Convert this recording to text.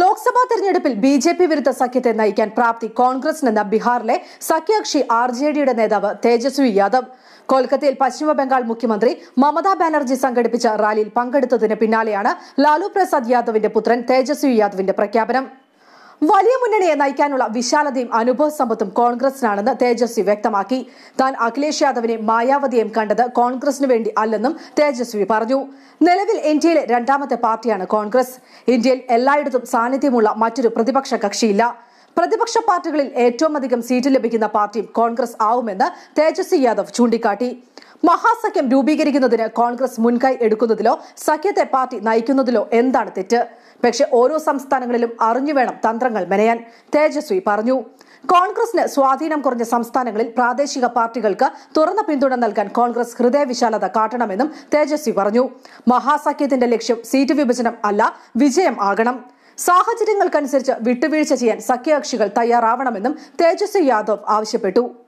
ലോക്സഭാ തെരഞ്ഞെടുപ്പിൽ B J P വിരുദ്ധ സഖ്യത്തെ നയിക്കാൻ പ്രാപ്തി കോൺഗ്രസിനെന്ന ബീഹാറിലെ സഖ്യകക്ഷി ആർ ജെ ഡിയുടെ നേതാവ് തേജസ്വി യാദവ്. കൊൽക്കത്തയിൽ പശ്ചിമ ബംഗാൾ മുഖ്യമന്ത്രി മമതാ ബാനർജി സംഘടിപ്പിച്ച റാലിയിൽ പങ്കെടുത്തതിന് പിന്നാലെയാണ് ലാലു പ്രസാദ് യാദവിന്റെ പുത്രൻ തേജസ്വി യാദവിന്റെ പ്രഖ്യാപനം. വലിയ മുന്നണിയെ നയിക്കാനുള്ള വിശാലതയും അനുഭവ സമ്പത്തും കോൺഗ്രസിനാണെന്ന് തേജസ്വി വ്യക്തമാക്കി. താൻ അഖിലേഷ് യാദവിനെ മായാവതിയെയും കണ്ടത് കോൺഗ്രസിന് വേണ്ടി അല്ലെന്നും തേജസ്വി പറഞ്ഞു. നിലവിൽ ഇന്ത്യയിലെ രണ്ടാമത്തെ പാർട്ടിയാണ് കോൺഗ്രസ്. ഇന്ത്യയിൽ എല്ലായിടത്തും സാന്നിധ്യമുള്ള മറ്റൊരു പ്രതിപക്ഷ കക്ഷിയില്ല. പ്രതിപക്ഷ പാർട്ടികളിൽ ഏറ്റവും അധികം സീറ്റ് ലഭിക്കുന്ന പാർട്ടിയും കോൺഗ്രസ് ആവുമെന്ന് തേജസ്വി യാദവ് ചൂണ്ടിക്കാട്ടി. മഹാസഖ്യം രൂപീകരിക്കുന്നതിന് കോൺഗ്രസ് മുൻകൈ എടുക്കുന്നതിലോ സഖ്യത്തെ പാർട്ടി നയിക്കുന്നതിലോ എന്താണ് തെറ്റ്? പക്ഷെ ഓരോ സംസ്ഥാനങ്ങളിലും അറിഞ്ഞു വേണം തന്ത്രങ്ങൾ മെനയാൻ. തേജസ്വി പറഞ്ഞു. കോൺഗ്രസിന് സ്വാധീനം കുറഞ്ഞ സംസ്ഥാനങ്ങളിൽ പ്രാദേശിക പാർട്ടികൾക്ക് തുറന്ന പിന്തുണ നൽകാൻ കോൺഗ്രസ് ഹൃദയവിശാലത കാട്ടണമെന്നും തേജസ്വി പറഞ്ഞു. മഹാസഖ്യത്തിന്റെ ലക്ഷ്യം സീറ്റ് വിഭജനം അല്ല വിജയം ആകണം. സാഹചര്യങ്ങൾക്കനുസരിച്ച് വിട്ടുവീഴ്ച ചെയ്യാൻ സഖ്യകക്ഷികൾ തയ്യാറാവണമെന്നും തേജസ്വി യാദവ് ആവശ്യപ്പെട്ടു.